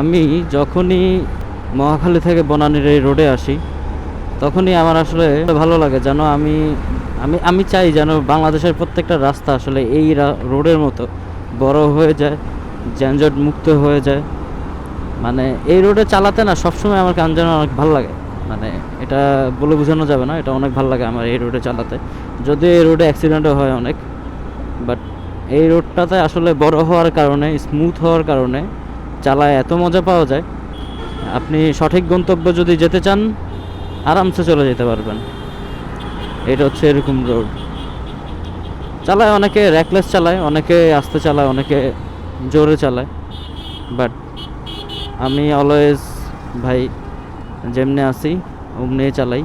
আমি যখনই মহাখালী থেকে বনানীর এই রোডে আসি, তখনই আমার আসলে ভালো লাগে যেন আমি আমি আমি চাই যেন বাংলাদেশের প্রত্যেকটা রাস্তা আসলে এই রোডের মতো বড় হয়ে যায়, যানজট মুক্ত হয়ে যায়। মানে এই রোডে চালাতে না সবসময় আমার কান যেন অনেক ভালো লাগে। মানে এটা বলে বোঝানো যাবে না, এটা অনেক ভালো লাগে আমার এই রোডে চালাতে। যদিও এই রোডে অ্যাক্সিডেন্টও হয় অনেক, বাট এই রোডটাতে আসলে বড় হওয়ার কারণে স্মুথ হওয়ার কারণে চালায় এত মজা পাওয়া যায়। আপনি সঠিক গন্তব্য যদি যেতে চান, আরামসে চলে যেতে পারবেন। এটা হচ্ছে এরকম রোড চালায় অনেকে র্যাকলেস চালায়, অনেকে আস্তে চালায়, অনেকে জোরে চালায়। বাট আমি অলওয়েজ ভাই, যেমনি আসি অমনি চালাই।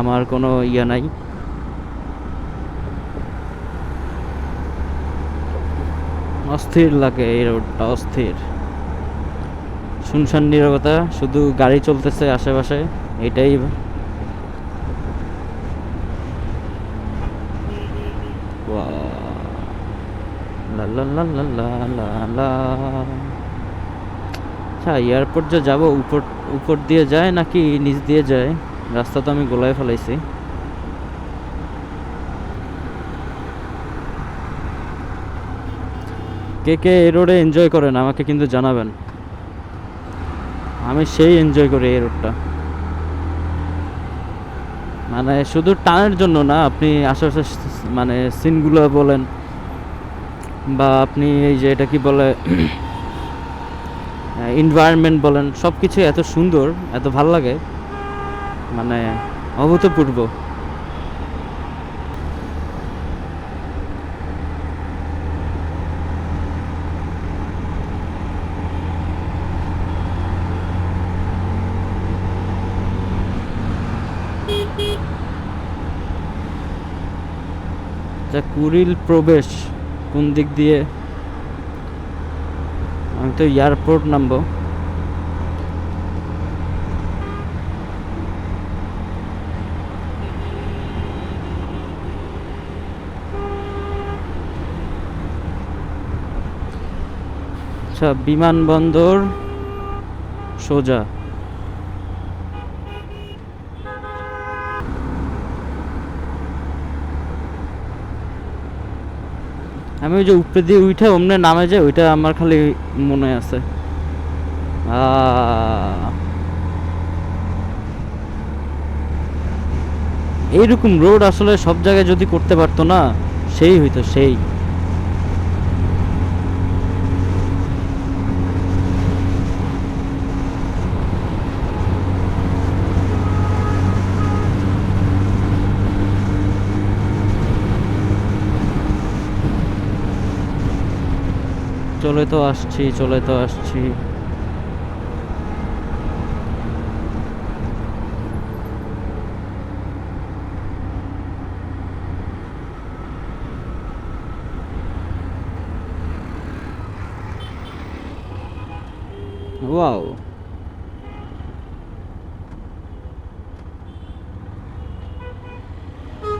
আমার কোনো ইয়ে নাই। অস্থির লাগে এই রোডটা অস্থির। শুনশান নীরবতা, শুধু গাড়ি চলতেছে আশেপাশে, এটাই। আচ্ছা এয়ারপোর্ট যে যাব, উপর উপর দিয়ে যায় নাকি নিচ দিয়ে যায়? রাস্তা তো আমি গোলায় ফেলাইছি। কে কে এই রোডে এনজয় করেন, আমাকে কিন্তু জানাবেন। আমি সেই এনজয় করি এই রোডটা মানে শুধু টানের জন্য না, আপনি আশেপাশে মানে সিনগুলো বলেন বা আপনি এই যে এটা কি বলে এনভায়রনমেন্ট বলেন সব কিছু এত সুন্দর, এত ভালো লাগে মানে অভূতপূর্ব। যা কুড়িল প্রবেশ কোন দিক দিয়ে? আমি তো এয়ারপোর্ট নামবো। আচ্ছা বিমানবন্দর সোজা। আমি ওই যে উপরে দিয়ে উঠে অমনে নামে যে ওইটা আমার খালি মনে আছে। এইরকম রোড আসলে সব জায়গায় যদি করতে পারতো না, সেই হইতো, সেই চলে তো আসছি চলে তো আসছি। ওয়াও